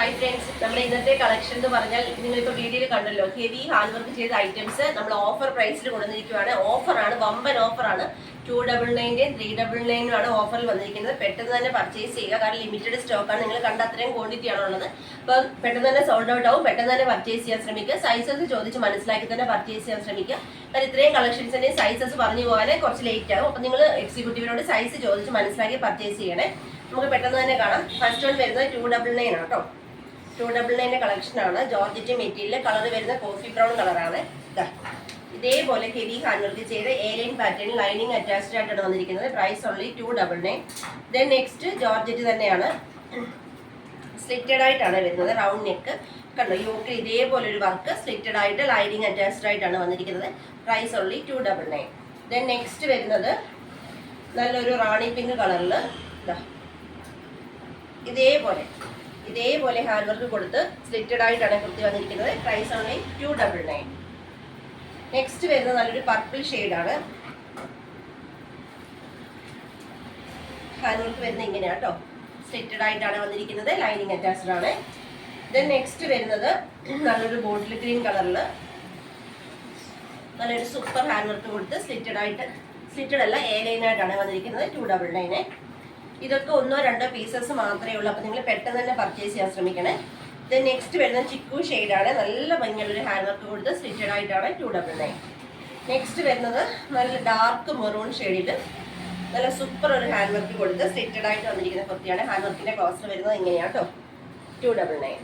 Hi friends നമ്മുടെ ഇന്നത്തെ collection എന്ന് പറഞ്ഞാൽ നിങ്ങളിപ്പോൾ വീഡിയോയിൽ കണ്ടല്ലോ ഹെവി ഹാർഡ് വർക്ക് ചെയ്ത ഐറ്റംസ് നമ്മൾ ഓഫർ പ്രൈസിൽ കൊണ്ടുവന്നിരിക്കുകയാണ് ഓഫറാണ് വമ്പൻ ഓഫറാണ് two double nineteen three double നയനും ആണ് ഓഫറിൽ വന്നിരിക്കുന്നത്. പെട്ടെന്ന് തന്നെ പർച്ചേസ് ചെയ്യുക. കാരണം ലിമിറ്റഡ് സ്റ്റോക്കാണ് നിങ്ങൾ കണ്ട അത്രയും ക്വാണ്ടിറ്റി ആണ് ഉള്ളത്. അപ്പോൾ പെട്ടെന്ന് തന്നെ സോൾഡ് ഔട്ട് ആവും. പെട്ടെന്ന് തന്നെ പർച്ചേസ് ചെയ്യാൻ ശ്രമിക്കുക. സൈസസ് ചോദിച്ച് മനസ്സിലാക്കി തന്നെ പർച്ചേസ് ചെയ്യാൻ ശ്രമിക്കുക. കാരണം ഇത്രയും കളക്ഷൻസിന്റെയും സൈസസ് പറഞ്ഞു പോകാനേ കുറച്ച് ലേറ്റ് ആകും അപ്പോൾ നിങ്ങൾ എക്സിക്യൂട്ടീവിനോട് സൈസ് ചോദിച്ച് മനസ്സിലാക്കി പർച്ചേസ് ചെയ്യണേ. നമുക്ക് പെട്ടെന്ന് തന്നെ കാണാം. ഫസ്റ്റ് വൺ വരുന്നത് ടു ഡബിൾ നയൻ ആണ് കേട്ടോ. ടു ഡബിൾ നയന്റെ കളക്ഷനാണ് ജോർജറ്റ് മെറ്റീരിയൽ കളർ വരുന്ന കോഫി ബ്രൗൺ കളറാണ്. ഇതാ ഇതേപോലെ ഹെവി ഹാൻഡ് വർക്ക് ചെയ്ത് A line pattern lining attached ആയിട്ടാണ് വന്നിരിക്കുന്നത്. Price only two double nine then next georgette തന്നെയാണ്. സ്ലിറ്റഡ് ആയിട്ടാണ് വരുന്നത്. റൗണ്ട് നെക്ക് കണ്ടോ? യോക്ക് ഇതേപോലെ ഒരു വർക്ക് സ്ലിറ്റഡ് ആയിട്ട് ലൈനിങ് അറ്റാച്ച്ഡ് ആയിട്ടാണ് വന്നിരിക്കുന്നത്. Price only two double nine then next വരുന്നത് നല്ലൊരു റാണി പിങ്ക് കളറിൽ ഇതാ ഇതേപോലെ. ഇതേപോലെ ഹാൻഡ് വർക്ക് കൊടുത്ത് സ്ലിറ്റഡ് ആയിട്ടാണ് കുർത്തി വന്നിരിക്കുന്നത്. പ്രൈസ് ആണ് ടു ഡബിൾ നയൻ നെക്സ്റ്റ് വരുന്നത് നല്ലൊരു പർപ്പിൾ ആണ്. ഹാൻഡ് വർക്ക് വരുന്നത് ഇങ്ങനെയാണ് കേട്ടോ സ്ലിറ്റഡ് ആയിട്ടാണ് വന്നിരിക്കുന്നത്. ലൈനിങ് അറ്റാച്ച്ഡ് ആണ്. ദെൻ നെക്സ്റ്റ് വരുന്നത് നല്ലൊരു ബോട്ടിൽ ഗ്രീൻ കളറിൽ നല്ലൊരു സൂപ്പർ ഹാൻഡ് വർക്ക് കൊടുത്ത് സ്ലിറ്റഡ് ആയിട്ട് സ്ലിറ്റഡ് അല്ല എ ലൈനായിട്ടാണ് വന്നിരിക്കുന്നത്. ടു ഡബിൾ നയന് ഇതൊക്കെ ഒന്നോ രണ്ടോ പീസസ് മാത്രമേ ഉള്ളൂ. അപ്പോൾ നിങ്ങൾ പെട്ടെന്ന് തന്നെ പർച്ചേസ് ചെയ്യാൻ ശ്രമിക്കണേ. ദെൻ നെക്സ്റ്റ് വരുന്ന ചിക്കു ഷെയ്ഡാണ് നല്ല ഭംഗിയുള്ളൊരു ഹാൻഡ് വർക്ക് കൊടുത്ത് സ്റ്റിച്ചഡ് ആയിട്ടാണ് ടു ഡബിൾ നയൻ നെക്സ്റ്റ് വരുന്നത് നല്ല ഡാർക്ക് മെറൂൺ ഷെയ്ഡിൽ നല്ല സൂപ്പർ ഒരു ഹാൻഡ് വർക്ക് കൊടുത്ത് സ്റ്റിറ്റഡ് ആയിട്ട് വന്നിരിക്കുന്ന കുർത്തിയാണ്. ഹാൻഡ് വർക്കിന്റെ കോസ്റ്റ് വരുന്നത് ഇങ്ങനെയാണ് ടു ഡബിൾ നയൻ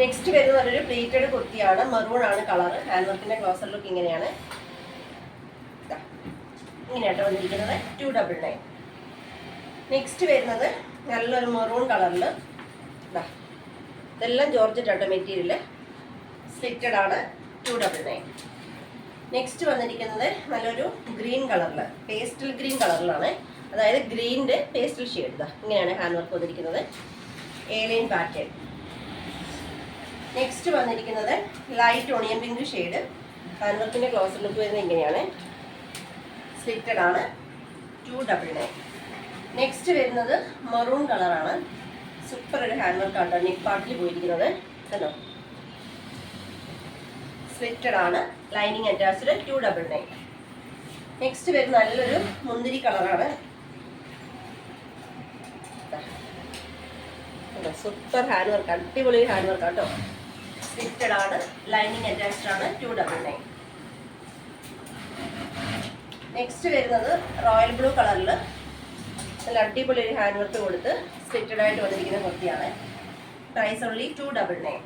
നെക്സ്റ്റ് വരുന്നത് ഒരു പ്ലേറ്റഡ് കുർത്തിയാണ്. മെറൂൺ ആണ് കളർ ഹാൻഡ് വർക്കിന്റെ ക്ലോസർ ലുക്ക് ഇങ്ങനെയാണ്. ഇങ്ങനെയാട്ടോ വന്നിരിക്കുന്നത്. ടു ഡബിൾ നയൻ നെക്സ്റ്റ് വരുന്നത് നല്ലൊരു മെറൂൺ കളറിൽ ഇതെല്ലാം ജോർജറ്റ് ആട്ടോ മെറ്റീരിയൽ സ്ലിറ്റഡ് ആണ് ടു ഡബിൾ നയൻ നെക്സ്റ്റ് വന്നിരിക്കുന്നത് നല്ലൊരു ഗ്രീൻ കളറിൽ പേസ്റ്റൽ ഗ്രീൻ കളറിലാണ് അതായത് ഗ്രീനിന്റെ പേസ്റ്റൽ ഷെയ്ഡ് ഇതാ ഇങ്ങനെയാണ് ഹാൻഡ് വർക്ക് വന്നിരിക്കുന്നത് ഏലൈൻ പാറ്റേൺ നെക്സ്റ്റ് വന്നിരിക്കുന്നത് light onion pink shade hand വർക്കിന്റെ ക്ലോസർ ലുക്ക് വരുന്നത് ഇങ്ങനെയാണ്. സ്ലിറ്റഡ് ആണ് ടു ഡബിൾ നയൻ നെക്സ്റ്റ് വരുന്നത് മറൂൺ കളറാണ് സൂപ്പർ ഒരു ഹാൻഡ് വർക്ക് ആണ് നെക്ക് പാർട്ടിൽ പോയിരിക്കുന്നത്. കണ്ടോ? സ്ലിറ്റഡ് ആണ്. Lining attached two double nine next വരുന്ന നല്ലൊരു മുന്തിരി കളറാണ് സൂപ്പർ ഹാൻഡ് വർക്ക് അടിപൊളി ഹാൻഡ് വർക്ക് കേട്ടോ. സ്ലിറ്റഡ് ആണ്. ലൈനിങ് അറ്റാച്ച്ഡ് ആണ്. ടു ഡബിൾ നയൻ നെക്സ്റ്റ് വരുന്നത് റോയൽ ബ്ലൂ കളറിൽ നല്ല അടിപൊളി ഒരു ഹാൻഡ് വർക്ക് കൊടുത്ത് സ്റ്റിറ്റഡ് ആയിട്ട് വന്നിരിക്കുന്ന കുർത്തിയാണ്. Price only two double nine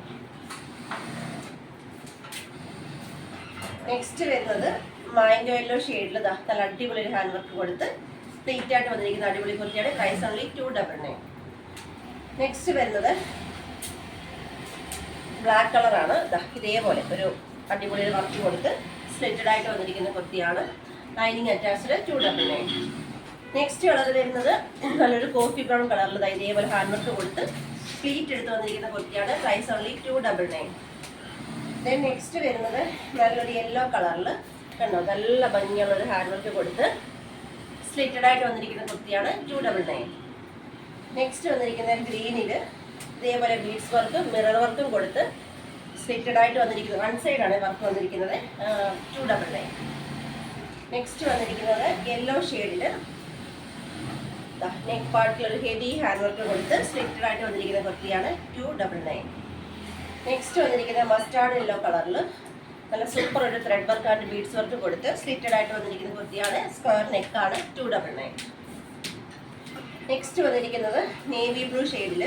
next വരുന്നത് മൈൻഡ് യെല്ലോ ഷെയ്ഡിൽ നല്ല അടിപൊളി ഒരു ഹാൻഡ് വർക്ക് കൊടുത്ത് സ്റ്റേറ്റ് ആയിട്ട് വന്നിരിക്കുന്ന അടിപൊളി കുർത്തിയാണ്. Price only two double nine next വരുന്നത് ബ്ലാക്ക് കളറാണ് ഇതേപോലെ ഒരു അടിപൊളി വർക്ക് കൊടുത്ത് സ്ലിറ്റഡ് ആയിട്ട് വന്നിരിക്കുന്ന കുർത്തിയാണ്. Lining attached two double nine next colour വരുന്നത് നല്ലൊരു കോഫി ബ്രൗൺ കളറിൽ ഇതേപോലെ ഹാൻഡ് വർക്ക് കൊടുത്ത് പ്ലീറ്റ് എടുത്ത് വന്നിരിക്കുന്ന കുർത്തിയാണ് price only two double nine then next വരുന്നത് നല്ലൊരു യെല്ലോ കളറിൽ കണ്ടോ? നല്ല ഭംഗിയുള്ള ഒരു ഹാൻഡ് വർക്ക് കൊടുത്ത് സ്ലിറ്റഡ് ആയിട്ട് വന്നിരിക്കുന്ന കുർത്തിയാണ് ടു ഡബിൾ നയൻ നെക്സ്റ്റ് വന്നിരിക്കുന്ന ഗ്രീനിൽ ഇതേപോലെ ബീഡ്സ് വർക്കും മിറർ വർക്കും കൊടുത്ത് സ്ലിറ്റഡ് ആയിട്ട് വന്നിരിക്കുന്നത് വൺ സൈഡാണ് വർക്ക് വന്നിരിക്കുന്നത്. ടു ഡബിൾ നയൻ നെക്സ്റ്റ് വന്നിരിക്കുന്നത് യെല്ലോ ഷെയ്ഡിൽ നെക്ക് പാർട്ടിൽ ഒരു ഹെവി ഹാൻഡ് വർക്ക് കൊടുത്ത് സ്ലിറ്റഡ് ആയിട്ട് വന്നിരിക്കുന്ന കുർത്തിയാണ് ടു ഡബിൾ നയൻ നെക്സ്റ്റ് വന്നിരിക്കുന്ന മസ്റ്റാർഡ് യെല്ലോ കളറിൽ നല്ല സൂപ്പർ ഒരു thread work and beads work കൊടുത്ത് സ്ലിറ്റഡ് ആയിട്ട് വന്നിരിക്കുന്ന കുർത്തിയാണ് സ്ക്വയർ നെക്കാണ് ടു ഡബിൾ നയൻ നെക്സ്റ്റ് വന്നിരിക്കുന്നത് നേവി ബ്ലൂ ഷെയ്ഡിൽ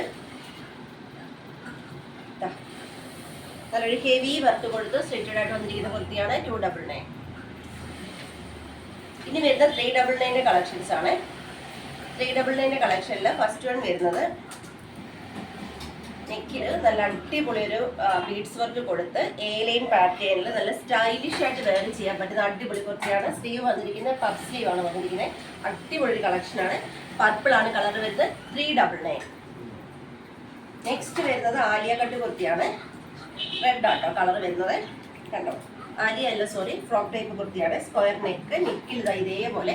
നല്ലൊരു ഹെവി വർക്ക് കൊടുത്ത് സ്ലിറ്റഡ് ആയിട്ട് വന്നിരിക്കുന്ന കുർത്തിയാണ് ടു ഡബിൾ നയൻ ഇനി വരുന്ന ത്രീ ഡബിൾ നയന്റെ കളക്ഷൻസ് ആണ്. ത്രീ ഡബിൾ നയന്റെ കളക്ഷനിൽ ഫസ്റ്റ് വൺ വരുന്നത്. നെക്കിൽ നല്ല അടിപൊളി ഒരു ബീഡ്സ് വർക്ക് കൊടുത്ത് എ ലൈൻ പാറ്റേണിൽ നല്ല സ്റ്റൈലിഷ് ആയിട്ട് വേറെ ചെയ്യാൻ പറ്റുന്ന അടിപൊളി കുർത്തിയാണ്. സ്ലീവ് വന്നിരിക്കുന്നത് പഫ് സ്ലീവ് ആണ് വന്നിരിക്കുന്നത് അടിപൊളി ഒരു കളക്ഷനാണ് പർപ്പിൾ ആണ് കളർ വരുന്നത്. ത്രീ ഡബിൾ നയൻ നെക്സ്റ്റ് വരുന്നത് ആലിയ കട്ട് കുർത്തിയാണ്. റെഡ് ആട്ടോ കളർ വരുന്നത്. കണ്ടോ? ആലിയ അല്ല സോറി ഫ്രോക്ക് ടൈപ്പ് കുർത്തിയാണ്. സ്ക്വയർ നെക്ക് നെക്കിൽ ഇതാ ഇതേപോലെ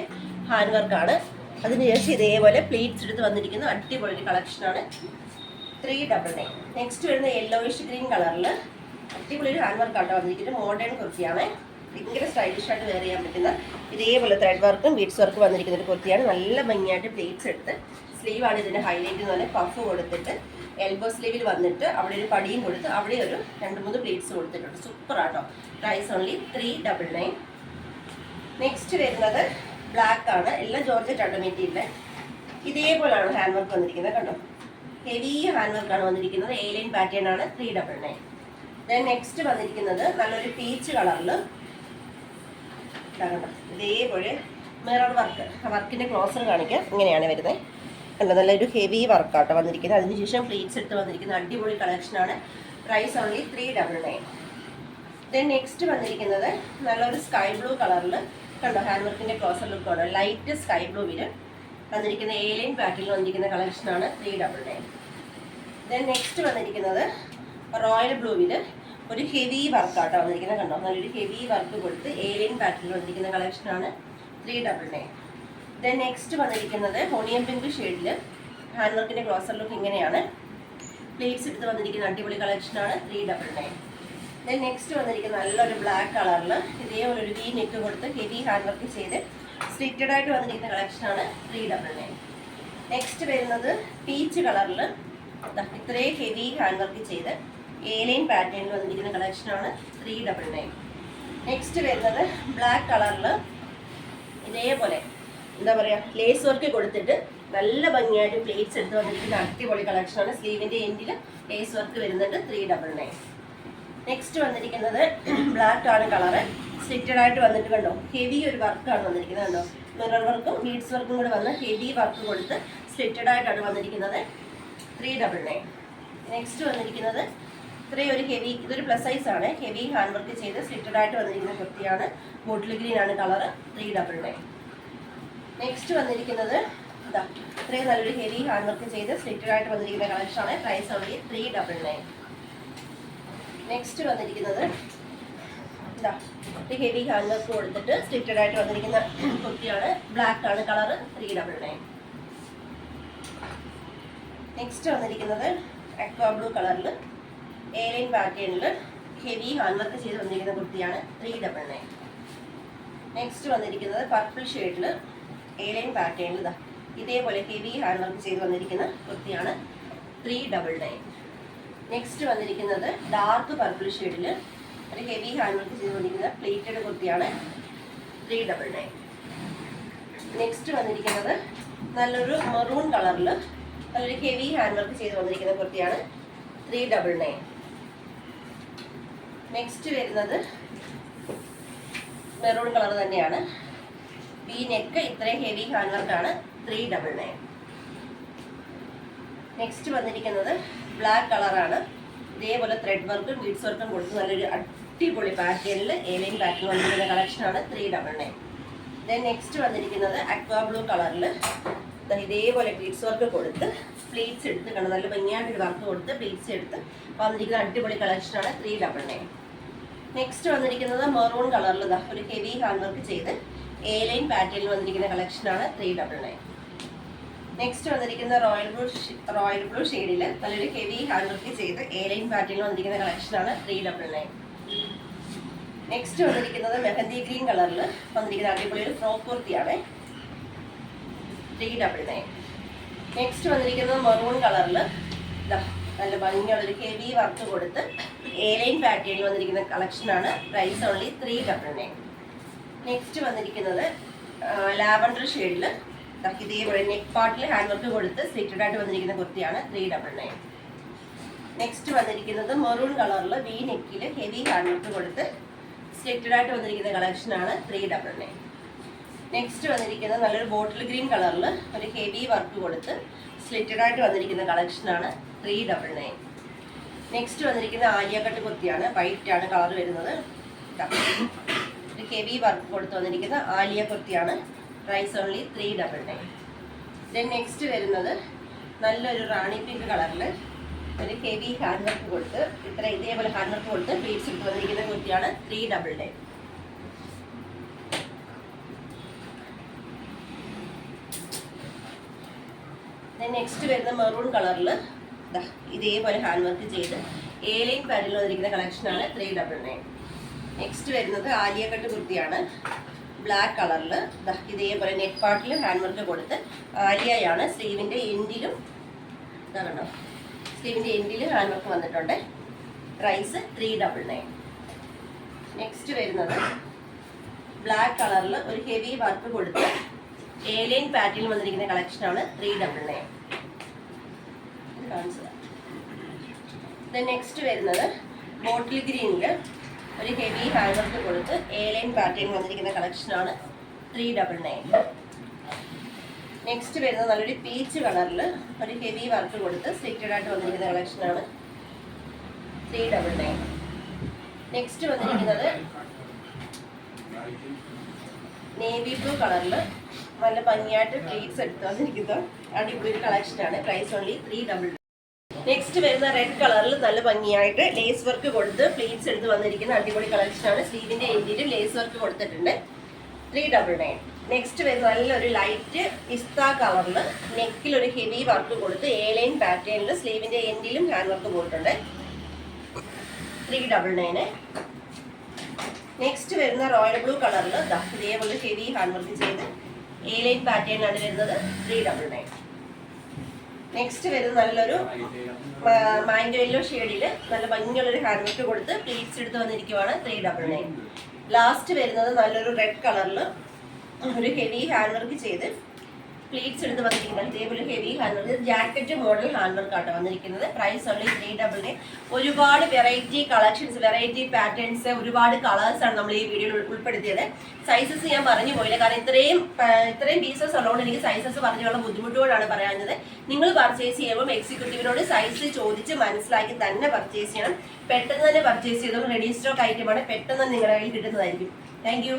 ഹാൻഡ് വർക്കാണ് അതിന് ശേഷം ഇതേപോലെ പ്ലീറ്റ്സ് എടുത്ത് വന്നിരിക്കുന്ന. അടിപൊളി ഒരു കളക്ഷനാണ് ത്രീ ഡബിൾ നയൻ നെക്സ്റ്റ് വരുന്ന യെല്ലോയിഷ് ഗ്രീൻ കളറിൽ അടിപൊളി ഒരു ഹാൻഡ് വർക്ക് ആട്ടോ വന്നിരിക്കുന്നത്. മോഡേൺ കുർത്തിയാണ്. ഭയങ്കര സ്റ്റൈലിഷ് ആയിട്ട് വെയർ ചെയ്യാൻ പറ്റുന്ന ഇതേപോലെ ത്രെഡ് വർക്കും ബീഡ്സ് വർക്കും വന്നിരിക്കുന്ന ഒരു കുർത്തിയാണ്. നല്ല ഭംഗിയായിട്ട് പ്ലേറ്റ്സ് എടുത്ത് സ്ലീവാണ് ഇതിന്റെ ഹൈലൈറ്റ് എന്ന് പറഞ്ഞാൽ പഫ് കൊടുത്തിട്ട് എൽബോ സ്ലീവിൽ വന്നിട്ട് അവിടെ ഒരു പടിയും കൊടുത്ത് അവിടെ ഒരു രണ്ട് മൂന്ന് പ്ലേറ്റ്സ് കൊടുത്തിട്ടുണ്ട്. സൂപ്പർ ആട്ടോ. Price only three double nine next വരുന്നത് ബ്ലാക്ക് ആണ് എല്ലാം ജോർജറ്റ് ആണ് മെറ്റീരിയൽ ഇതേപോലെയാണ് ഹാൻഡ് വർക്ക് വന്നിരിക്കുന്നത്. കണ്ടോ? ഹെവി ഹാൻഡ് വർക്ക് ആണ് വന്നിരിക്കുന്നത്. എ ലൈൻ പാറ്റേൺ ആണ്. Three double nine. Then next വന്നിരിക്കുന്നത് നല്ലൊരു പീച്ച് കളറിൽ കണ്ടോ? ഇതേപോലെ മിറർ വർക്ക്. വർക്കിന്റെ ക്ലോസർ കാണിക്കാം. ഇങ്ങനെയാണ് വരുന്നത്. കണ്ടോ? നല്ലൊരു ഹെവി വർക്കാട്ടോ വന്നിരിക്കുന്നത്. അതിനുശേഷം പ്ലീറ്റ്സ് എടുത്ത് വന്നിരിക്കുന്ന അടിപൊളി കളക്ഷനാണ് price only three double nine. Then next വന്നിരിക്കുന്നത് നല്ലൊരു സ്കൈ ബ്ലൂ കളറിൽ കണ്ടോ? ഹാൻഡ് വർക്കിന്റെ ക്ലോസർ ലുക്കാണ് ലൈറ്റ് സ്കൈ ബ്ലൂവിന് വന്നിരിക്കുന്ന ഏലിയൻ പാറ്റേൺ വന്നിരിക്കുന്ന കളക്ഷനാണ് three double nine then next വന്നിരിക്കുന്നത് റോയൽ ബ്ലൂവിൽ ഒരു ഹെവി വർക്കാട്ടോ വന്നിരിക്കുന്നത് കണ്ടോ? നല്ലൊരു ഹെവി വർക്ക് കൊടുത്ത് ഏലിയൻ പാറ്റേൺ വന്നിരിക്കുന്ന കളക്ഷനാണ് three double nine then next വന്നിരിക്കുന്നത് ഹോണിയൻ പിങ്ക് ഷെയ്ഡിൽ ഹാൻഡ് വർക്കിന്റെ ക്ലോസർ ലുക്ക് ഇങ്ങനെയാണ്. പ്ലേറ്റ്സ് എടുത്ത് വന്നിരിക്കുന്ന അടിപൊളി കളക്ഷനാണ് three double nine then next വന്നിരിക്കുന്ന നല്ലൊരു ബ്ലാക്ക് കളറിൽ ഇതേപോലെ ഒരു വി നെക്ക് കൊടുത്ത് ഹെവി ഹാൻഡ് വർക്ക് ചെയ്ത് സ്റ്റിറ്റഡ് ആയിട്ട് വന്നിരിക്കുന്ന കളക്ഷനാണ് ത്രീ ഡബിൾ നയൻ നെക്സ്റ്റ് വരുന്നത് പീച്ച് കളറിൽ ഇത്രയും ഹെവി ഹാൻഡ് വർക്ക് ചെയ്ത് ഏലൈൻ പാറ്റേണിൽ വന്നിരിക്കുന്ന കളക്ഷനാണ് ത്രീ ഡബിൾ നയൻ നെക്സ്റ്റ് വരുന്നത് ബ്ലാക്ക് കളറിൽ ഇതേപോലെ എന്താ പറയുക ലേസ് വർക്ക് കൊടുത്തിട്ട് നല്ല ഭംഗിയായിട്ട് പ്ലേറ്റ്സ് എടുത്ത് വന്നിരിക്കുന്ന അടിപൊളി കളക്ഷനാണ് സ്ലീവിന്റെ എൻഡിൽ ലേസ് വർക്ക് വരുന്നുണ്ട് ത്രീ ഡബിൾ നയൻ നെക്സ്റ്റ് വന്നിരിക്കുന്നത് ബ്ലാക്ക് ആണ് കളറ് സ്റ്റിറ്റഡ് ആയിട്ട് വന്നിട്ട് കണ്ടോ? ഹെവി ഒരു വർക്കാണ് വന്നിരിക്കുന്നത് കണ്ടോ? മിറർ വർക്കും ബീഡ്സ് വർക്കും കൂടെ വന്ന് ഹെവി വർക്ക് കൊടുത്ത് സ്റ്റിറ്റഡ് ആയിട്ടാണ് വന്നിരിക്കുന്നത്. ത്രീ ഡബിൾ നയൻ നെക്സ്റ്റ് വന്നിരിക്കുന്നത് ഇത്രയും ഒരു ഹെവി ഇതൊരു പ്ലസ് സൈസ് ആണ്. ഹെവി ഹാൻഡ് വർക്ക് ചെയ്ത് സ്റ്റിറ്റഡ് ആയിട്ട് വന്നിരിക്കുന്ന കുർത്തിയാണ്. ബോട്ടിൽ ഗ്രീൻ ആണ് colour three double nine next വന്നിരിക്കുന്നത് ഇതാ ഇത്രയും നല്ലൊരു ഹെവി ഹാൻഡ് വർക്ക് ചെയ്ത് സ്റ്റിറ്റഡ് ആയിട്ട് വന്നിരിക്കുന്ന കളക്ഷനാണ് price only three double nine next വന്നിരിക്കുന്നത് എന്താ ഹെവി ഹാൻഡ് വർക്ക് കൊടുത്തിട്ട് സ്റ്റിറ്റഡ് ആയിട്ട് വന്നിരിക്കുന്ന കുർത്തിയാണ് ബ്ലാക്ക് ആണ് colour three double nine next വന്നിരിക്കുന്നത് അക്വാ ബ്ലൂ കളറിൽ ഏലൈൻ പാറ്റേണിൽ ഹെവി ഹാൻഡ് വർക്ക് ചെയ്ത് വന്നിരിക്കുന്ന കുർത്തിയാണ് ത്രീ ഡബിൾ നയൻ നെക്സ്റ്റ് വന്നിരിക്കുന്നത് പർപ്പിൾ ഷെയ്ഡിൽ ഏലൈൻ പാറ്റേണിൽ ഇതാ ഇതേപോലെ ഹെവി ഹാൻഡ് വർക്ക് ചെയ്ത് വന്നിരിക്കുന്ന കുർത്തിയാണ് ത്രീ ഡബിൾ നയൻ നെക്സ്റ്റ് വന്നിരിക്കുന്നത് ഡാർക്ക് പർപ്പിൾ ഷെയ്ഡിൽ ഒരു ഹെവി ഹാൻഡ് വർക്ക് ചെയ്തുകൊണ്ടിരിക്കുന്ന പ്ലേറ്റഡ് കുർത്തിയാണ് ത്രീ ഡബിൾ നയൻ നെക്സ്റ്റ് വന്നിരിക്കുന്നത് നല്ലൊരു മെറൂൺ കളറിൽ നല്ലൊരു ഹെവി ഹാൻഡ് വർക്ക് ചെയ്ത് വന്നിരിക്കുന്ന കുർത്തിയാണ് ത്രീ ഡബിൾ നയൻ നെക്സ്റ്റ് വരുന്നത് മെറൂൺ കളർ തന്നെയാണ്. ഈ നെക്ക് ഇത്രയും ഹെവി ഹാൻഡ് വർക്കാണ് ത്രീ ഡബിൾ നയൻ നെക്സ്റ്റ് വന്നിരിക്കുന്നത് ബ്ലാക്ക് കളറാണ് ഇതേപോലെ ത്രെഡ് വർക്കും ബീഡ്സ് വർക്കും കൊടുത്ത് നല്ലൊരു അടിപൊളി പാറ്റേണിൽ ഏലൈൻ പാറ്റേൺ വന്നിരിക്കുന്ന കളക്ഷനാണ് three double nine then next വന്നിരിക്കുന്നത് അക്വാ ബ്ലൂ കളറിൽ ഇതേപോലെ ബീഡ്സ് വർക്ക് കൊടുത്ത് പ്ലീറ്റ്സ് എടുത്ത് കണ്ട് നല്ല ഭംഗിയായിട്ടൊരു വർക്ക് കൊടുത്ത് പ്ലീറ്റ്സ് എടുത്ത് വന്നിരിക്കുന്ന അടിപൊളി കളക്ഷനാണ് ത്രീ ഡബിൾ നയൻ നെക്സ്റ്റ് വന്നിരിക്കുന്നത് മെറൂൺ കളറിൽ ഒരു ഹെവി ഹാൻഡ് വർക്ക് ചെയ്ത് എ ലൈൻ പാറ്റേണിൽ വന്നിരിക്കുന്ന കളക്ഷനാണ് ത്രീ ഡബിൾ നയൻ നെക്സ്റ്റ് വന്നിരിക്കുന്ന റോയൽ ബ്ലൂ റോയൽ ബ്ലൂ ഷെയ്ഡിൽ നല്ലൊരു ഹെവി ഹാൻഡ് വർക്ക് ചെയ്ത് എ ലൈൻ പാറ്റേണിൽ വന്നിരിക്കുന്ന കളക്ഷനാണ് ത്രീ ഡബിൾ നയൻ നെക്സ്റ്റ് വന്നിരിക്കുന്നത് മെഹന്തി ഗ്രീൻ കളറിൽ വന്നിരിക്കുന്ന അടിപൊളി ഒരു ഫ്രോക്ക് കുർത്തിയാണ് ത്രീ ഡബിൾ നയൻ നെക്സ്റ്റ് വന്നിരിക്കുന്നത് മെറൂൺ കളറിൽ നല്ല ഭംഗിയുള്ള ഒരു ഹെവി വർക്ക് കൊടുത്ത് എ ലൈൻ പാറ്റേണിൽ വന്നിരിക്കുന്ന കളക്ഷനാണ് price only three double nine next വന്നിരിക്കുന്നത് ലാവൻഡർ ഷെയ്ഡിൽ ഇതേപോലെ നെക്ക് പാർട്ടിൽ ഹാൻഡ് വർക്ക് കൊടുത്ത് സ്ലിറ്റഡ് ആയിട്ട് വന്നിരിക്കുന്ന കുർത്തിയാണ് ത്രീ ഡബിൾ നയൻ നെക്സ്റ്റ് വന്നിരിക്കുന്നത് മെറൂൺ കളറിൽ വി നെക്കിൽ ഹെവി ഹാൻഡ് വർക്ക് കൊടുത്ത് സ്ലിറ്റഡ് ആയിട്ട് വന്നിരിക്കുന്ന കളക്ഷനാണ് ത്രീ ഡബിൾ നയൻ നെക്സ്റ്റ് വന്നിരിക്കുന്നത് നല്ലൊരു ബോട്ടിൽ ഗ്രീൻ കളറിൽ ഒരു ഹെവി വർക്ക് കൊടുത്ത് സ്ലിറ്റഡ് ആയിട്ട് വന്നിരിക്കുന്ന കളക്ഷനാണ് ത്രീ ഡബിൾ നയൻ നെക്സ്റ്റ് വന്നിരിക്കുന്ന ആര്യാക്കട്ട് കട്ട് കുർത്തിയാണ്. വൈറ്റ് ആണ് കളർ വരുന്നത്. ഹെവി വർക്ക് കൊടുത്ത് വന്നിരിക്കുന്ന ആലിയ കുർത്തിയാണ് price only three double nine then next വരുന്നത് നല്ലൊരു റാണി പിങ്ക് കളറിൽ ഒരു ഹെവി ഹാൻഡ് വർക്ക് കൊടുത്ത് ഇത്ര ഇതേപോലെ ഹാൻഡ് വർക്ക് കൊടുത്ത് ബീഡ്സ് ഇട്ട് വന്നിരിക്കുന്ന കുർത്തിയാണ് three double nine then next വരുന്ന മെറൂൺ കളറിൽ ഇതേപോലെ ഹാൻഡ് വർക്ക് ചെയ്ത് ഏലൈൻ പാഡിൽ വന്നിരിക്കുന്ന കളക്ഷനാണ് ത്രീ ഡബിൾ നയൻ നെക്സ്റ്റ് വരുന്നത് ആലിയ കുർത്തിയാണ് ബ്ലാക്ക് കളറിൽ ഇതേപോലെ നെക്ക് പാർട്ടിൽ ഹാൻഡ് വർക്ക് കൊടുത്ത് ആലിയയാണ് സ്ലീവിന്റെ എൻഡിലും ഇതാണോ സ്ലീവിന്റെ എൻഡിൽ ഹാൻഡ് വർക്ക് വന്നിട്ടുണ്ട്. Price three double nine next വരുന്നത് ബ്ലാക്ക് കളറിൽ ഒരു ഹെവി വർക്ക് കൊടുത്ത് ഏലൈൻ പാറ്റേണിൽ വന്നിരിക്കുന്ന കളക്ഷനാണ് ത്രീ ഡബിൾ നയൻ നെക്സ്റ്റ് വരുന്നത് ബോട്ടിൽ ഗ്രീനിൽ ഒരു ഹെവി ഹാൻഡ് വർക്ക് കൊടുത്ത് ലൈൻ പാറ്റേൺ വന്നിരിക്കുന്ന കളക്ഷനാണ് ത്രീ ഡബിൾ നയൻ നെക്സ്റ്റ് വരുന്നത് നല്ലൊരു പീച്ച് കളറിൽ ഒരു ഹെവി വർക്ക് കൊടുത്ത് സീറ്റഡ് ആയിട്ട് വന്നിരിക്കുന്ന കളക്ഷനാണ് ത്രീ ഡബിൾ നയൻ നെക്സ്റ്റ് വന്നിരിക്കുന്നത് നേവി ബ്ലൂ കളറിൽ നല്ല ഭംഗിയായിട്ട് ട്രീറ്റ്സ് എടുത്ത് വന്നിരിക്കുന്ന അടിപൊളി ഒരു ആണ്. Price only three double next വരുന്ന റെഡ് കളറിൽ നല്ല ഭംഗിയായിട്ട് ലേസ് വർക്ക് കൊടുത്ത് പ്ലീറ്റ്സ് എടുത്ത് വന്നിരിക്കുന്ന അടിപൊളി കളക്ഷനാണ് സ്ലീവിന്റെ എൻഡിലും ലേസ് വർക്ക് കൊടുത്തിട്ടുണ്ട്. ത്രീ ഡബിൾ നയൻ നെക്സ്റ്റ് വരുന്ന നല്ലൊരു ലൈറ്റ് പിസ്ത കളറിൽ നെക്കിൽ ഒരു ഹെവി വർക്ക് കൊടുത്ത് എ ലൈൻ പാറ്റേണിൽ സ്ലീവിന്റെ എൻഡിലും ഹാൻഡ് വർക്ക് പോയിട്ടുണ്ട് ത്രീ ഡബിൾ നയന് നെക്സ്റ്റ് വരുന്ന റോയൽ ബ്ലൂ കളറിൽ ഇതേപോലെ ഹെവി ഹാൻഡ് വർക്ക് ചെയ്ത് എ ലൈൻ പാറ്റേണിലാണ് വരുന്നത്. ത്രീ ഡബിൾ നയൻ നെക്സ്റ്റ് വരുന്നത് നല്ലൊരു മാംഗോ യെല്ലോ ഷെയ്ഡിൽ നല്ല ഭംഗിയുള്ളൊരു ഹാൻഡ് കൊടുത്ത് പ്ലീറ്റ്സ് എടുത്ത് വന്നിരിക്കുവാണ് ത്രീ ഡബിൾ നയൻ ലാസ്റ്റ് വരുന്നത് നല്ലൊരു റെഡ് കളറിൽ ഒരു ഹെവി ഹാൻഡ് വർക്ക് ചെയ്ത് പ്ലീറ്റ്സ് എടുത്ത് വന്നിരിക്കുന്നത്. ഇതേപോലെ heavy hand jacket model hand work ആട്ടോ വന്നിരിക്കുന്നത്. പ്രൈസ് ഉള്ള ത്രീ ഡബിൾ നയൻ ഒരുപാട് വെറൈറ്റി കളക്ഷൻസ് വെറൈറ്റി പാറ്റേൺസ് ഒരുപാട് കളേഴ്സ് ആണ് നമ്മൾ ഈ വീഡിയോയിൽ ഉൾപ്പെടുത്തിയത്. സൈസസ് ഞാൻ പറഞ്ഞു പോയില്ല. കാരണം ഇത്രയും ഇത്രയും പീസസ് ഉള്ളതുകൊണ്ട് എനിക്ക് സൈസസ് പറഞ്ഞുള്ള ബുദ്ധിമുട്ടുകളാണ് പറയാഞ്ഞത്. നിങ്ങൾ പർച്ചേസ് ചെയ്യുമ്പോൾ എക്സിക്യൂട്ടീവിനോട് സൈസ് ചോദിച്ച് മനസ്സിലാക്കി തന്നെ പർച്ചേസ് ചെയ്യണം. പെട്ടെന്ന് തന്നെ പർച്ചേസ് ചെയ്തോളൂ റെഡി സ്റ്റോക്ക് ഐറ്റമാണ് പെട്ടെന്ന് നിങ്ങളുടെ കയ്യിൽ കിട്ടുന്നതായിരിക്കും. താങ്ക്